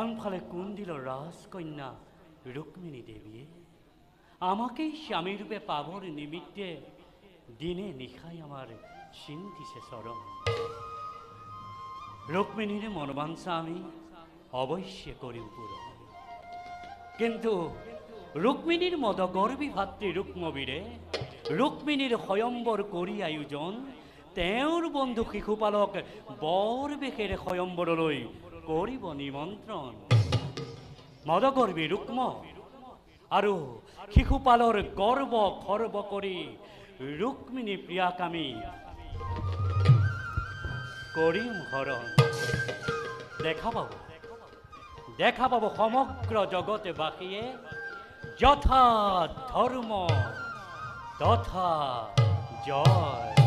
আনফালে কোন দিল রাজকন্যা রুক্মিণী দেবী আমাকেই স্বামী রূপে পাবর নিমিত্তে দিনে নিশাই আমার চিন্তিছে চরণ। রুক্মিণীর মনোবাঞ্ছা আমি অবশ্য করি পূরণ। কিন্তু রুক্মিণীর মত গর্বী ভাতৃ রুক্মবীরে, রুক্মিণীর স্বয়ম্বর করি আয়োজন তেওঁৰ বন্ধু শিশুপালক বৰ বেশেৰ স্বয়ম্বৰলৈ কৰিব নিমন্ত্ৰণ মদগৰ্বী ৰুক্ম আৰু শিশুপালৰ গৰ্ব খৰ্ব কৰি ৰুক্মিণী প্ৰিয়াকামী। কৰিম হৰণ। দেখা পাব। দেখা পাব সমগ্ৰ জগতে বাকিয়ে যথা ধৰ্ম তথা জয়।